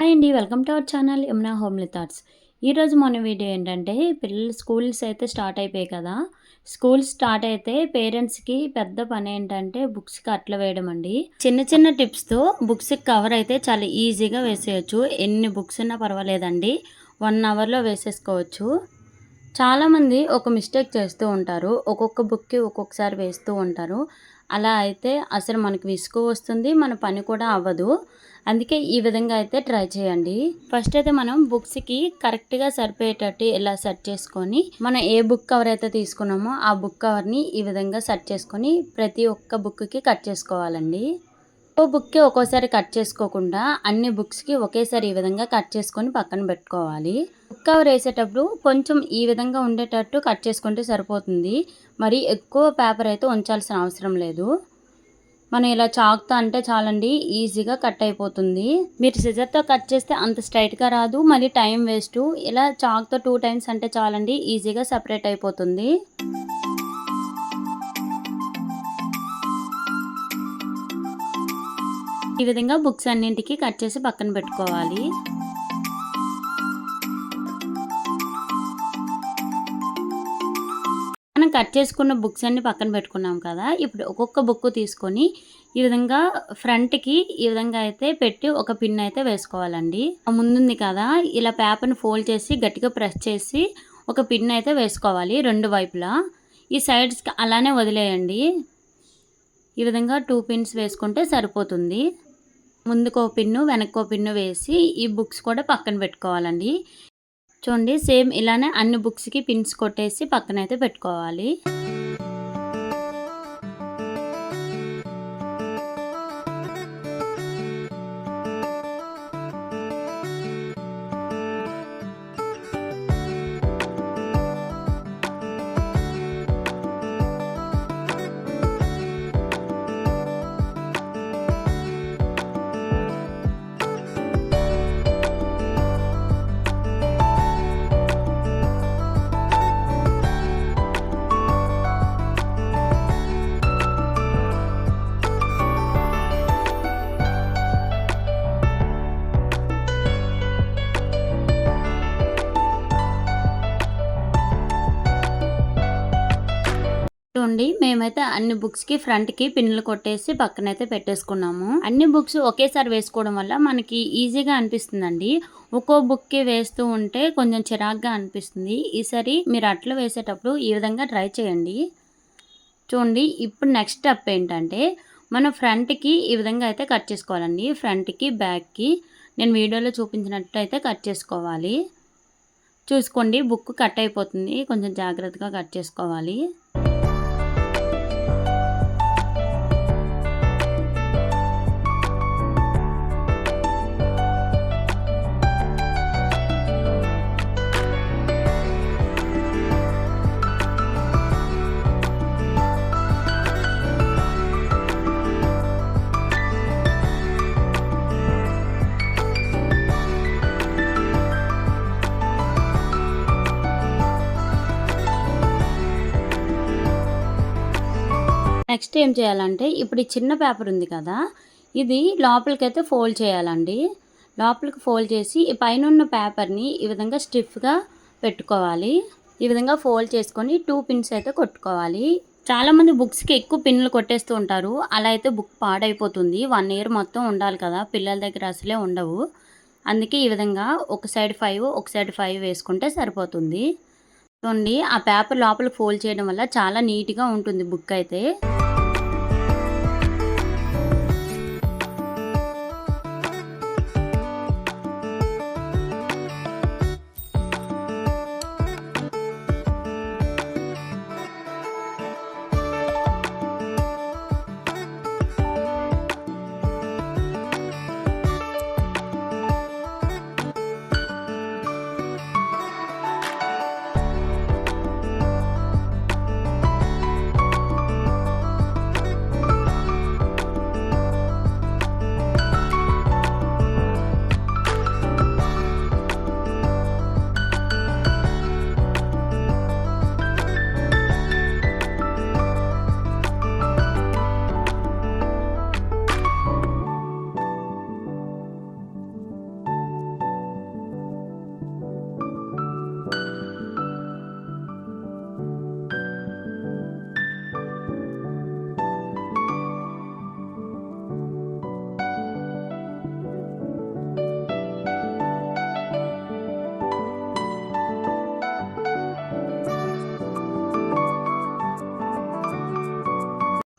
Hi అండి welcome to our channel Yamuna homely thoughts. ఈరోజు మన వీడియో ఏంటంటే పిల్లలు స్కూల్స్ అయితే స్టార్ట్ అయిపోయాయి కదా. స్కూల్స్ స్టార్ట్ అయితే పేరెంట్స్కి పెద్ద పని ఏంటంటే బుక్స్కి అట్ల వేయడం అండి. చిన్న చిన్న టిప్స్తో బుక్స్కి కవర్ అయితే చాలా ఈజీగా వేసేయచ్చు. ఎన్ని బుక్స్ ఉన్నా పర్వాలేదండి. వన్ అవర్లో వేసేసుకోవచ్చు. చాలామంది ఒక మిస్టేక్ చేస్తూ ఉంటారు. ఒక్కొక్క బుక్కి ఒక్కొక్కసారి వేస్తూ ఉంటారు. అలా అయితే అసలు మనకు విసుగు వస్తుంది మన పని కూడా అవ్వదు. అందుకే ఈ విధంగా అయితే ట్రై చేయండి. ఫస్ట్ అయితే మనం బుక్స్కి కరెక్ట్గా సరిపోయేటట్టు ఇలా సెట్ చేసుకొని మనం ఏ బుక్ కవర్ అయితే తీసుకున్నామో ఆ బుక్ కవర్ని ఈ విధంగా సెట్ చేసుకొని ప్రతి ఒక్క బుక్కి కట్ చేసుకోవాలండి. ఓ బుక్కి ఒక్కోసారి కట్ చేసుకోకుండా అన్ని బుక్స్కి ఒకేసారి ఈ విధంగా కట్ చేసుకొని పక్కన పెట్టుకోవాలి. బుక్ కవర్ వేసేటప్పుడు కొంచెం ఈ విధంగా ఉండేటట్టు కట్ చేసుకుంటే సరిపోతుంది. మరి ఎక్కువ పేపర్ అయితే ఉంచాల్సిన అవసరం లేదు. మనం ఇలా చాక్తో అంటే చాలండి ఈజీగా కట్ అయిపోతుంది. మీరు సిజర్తో కట్ చేస్తే అంత స్ట్రైట్గా రాదు మళ్ళీ టైం వేస్ట్. ఇలా చాక్తో టూ టైమ్స్ అంటే చాలండి ఈజీగా సపరేట్ అయిపోతుంది. ఈ విధంగా బుక్స్ అన్నింటికి కట్ చేసి పక్కన పెట్టుకోవాలి. కట్ చేసుకున్న బుక్స్ అన్ని పక్కన పెట్టుకున్నాం కదా. ఇప్పుడు ఒక్కొక్క బుక్ తీసుకొని ఈ విధంగా ఫ్రంట్కి ఈ విధంగా అయితే పెట్టి ఒక పిన్ అయితే వేసుకోవాలండి. ముందుంది కదా ఇలా పేపర్ని ఫోల్డ్ చేసి గట్టిగా ప్రెస్ చేసి ఒక పిన్ అయితే వేసుకోవాలి రెండు వైపులా. ఈ సైడ్స్కి అలానే వదిలేయండి. ఈ విధంగా టూ పిన్స్ వేసుకుంటే సరిపోతుంది. ముందుకో పిన్ను వెనక్కో పిన్ను వేసి ఈ బుక్స్ కూడా పక్కన పెట్టుకోవాలండి. చూడండి సేమ్ ఇలానే అన్ని బుక్స్కి పిన్స్ కొట్టేసి పక్కన అయితే పెట్టుకోవాలి. చూడండి మేమైతే అన్ని బుక్స్కి ఫ్రంట్కి పిన్నులు కొట్టేసి పక్కనైతే పెట్టేసుకున్నాము. అన్ని బుక్స్ ఒకేసారి వేసుకోవడం వల్ల మనకి ఈజీగా అనిపిస్తుందండి. ఒక్కో బుక్కి వేస్తూ ఉంటే కొంచెం చిరాగ్గా అనిపిస్తుంది. ఈసారి మీరు అట్లా వేసేటప్పుడు ఈ విధంగా ట్రై చేయండి. చూడండి ఇప్పుడు నెక్స్ట్ స్టెప్ ఏంటంటే మనం ఫ్రంట్కి ఈ విధంగా అయితే కట్ చేసుకోవాలండి. ఫ్రంట్కి బ్యాక్కి నేను వీడియోలో చూపించినట్టు అయితే కట్ చేసుకోవాలి. చూసుకోండి బుక్ కట్ అయిపోతుంది. కొంచెం జాగ్రత్తగా కట్ చేసుకోవాలి. నెక్స్ట్ ఏం చేయాలంటే ఇప్పుడు ఈ చిన్న పేపర్ ఉంది కదా ఇది లోపలికైతే ఫోల్డ్ చేయాలండి. లోపలికి ఫోల్డ్ చేసి ఈ పైన ఉన్న పేపర్ని ఈ విధంగా స్టిఫ్గా పెట్టుకోవాలి. ఈ విధంగా ఫోల్డ్ చేసుకొని టూ పిన్స్ అయితే కొట్టుకోవాలి. చాలామంది బుక్స్కి ఎక్కువ పిన్లు కొట్టేస్తూ ఉంటారు. అలా అయితే బుక్ పాడైపోతుంది. వన్ ఇయర్ మొత్తం ఉండాలి కదా పిల్లల దగ్గర అసలే ఉండవు. అందుకే ఈ విధంగా ఒక సైడ్ ఫైవ్ ఒక సైడ్ ఫైవ్ వేసుకుంటే సరిపోతుంది. చూడండి ఆ పేపర్ లోపల ఫోల్డ్ చేయడం వల్ల చాలా నీట్గా ఉంటుంది బుక్ అయితే.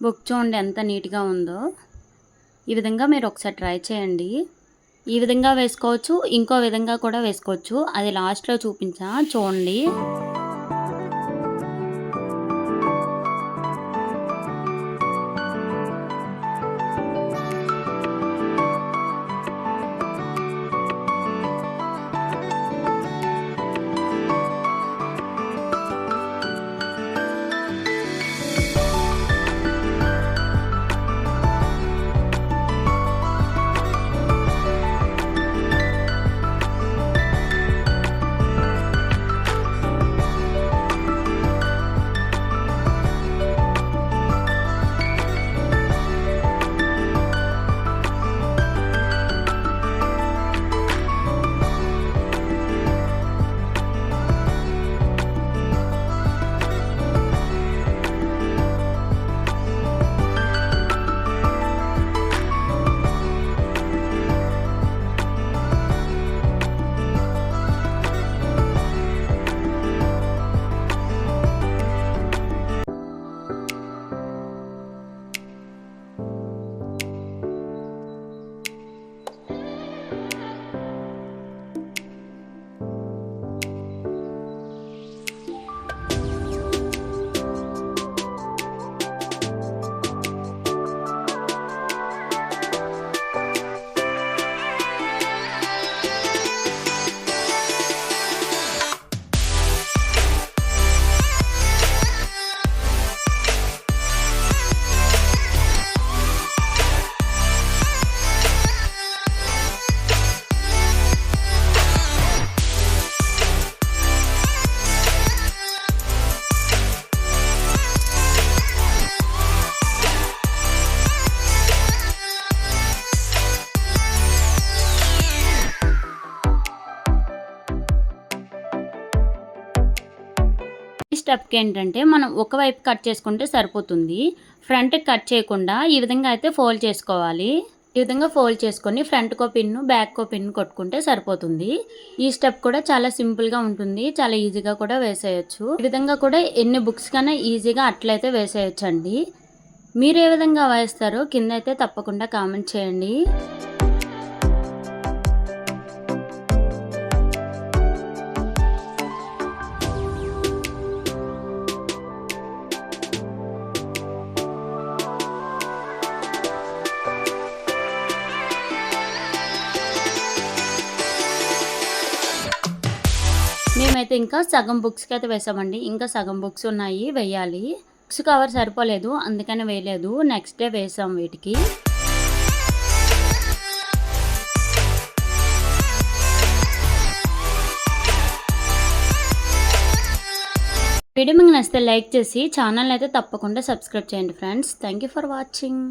బుక్ చూడండి ఎంత నీట్గా ఉందో. ఈ విధంగా మీరు ఒకసారి ట్రై చేయండి. ఈ విధంగా వేసుకోవచ్చు ఇంకో విధంగా కూడా వేసుకోవచ్చు. అది లాస్ట్లో చూపించా చూడండి. స్టెప్కి ఏంటంటే మనం ఒకవైపు కట్ చేసుకుంటే సరిపోతుంది. ఫ్రంట్ కట్ చేయకుండా ఈ విధంగా అయితే ఫోల్డ్ చేసుకోవాలి. ఈ విధంగా ఫోల్డ్ చేసుకొని ఫ్రంట్కో పిన్ను బ్యాక్కో పిన్ను కొట్టుకుంటే సరిపోతుంది. ఈ స్టెప్ కూడా చాలా సింపుల్గా ఉంటుంది. చాలా ఈజీగా కూడా వేసేయచ్చు. ఈ విధంగా కూడా ఎన్ని బుక్స్ కన్నా ఈజీగా అట్లయితే వేసేయచ్చు అండి మీరు ఏ విధంగా వేస్తారో కింద అయితే తప్పకుండా కామెంట్ చేయండి. మేమైతే ఇంకా సగం బుక్స్కి అయితే వేసామండి. ఇంకా సగం బుక్స్ ఉన్నాయి వేయాలి. బుక్స్ కవర్ సరిపోలేదు అందుకని వేయలేదు. నెక్స్ట్ డే వేసాం వీటికి. వీడియో మీకు నచ్చితే లైక్ చేసి ఛానల్ అయితే తప్పకుండా సబ్స్క్రైబ్ చేయండి friends. Thank you for watching.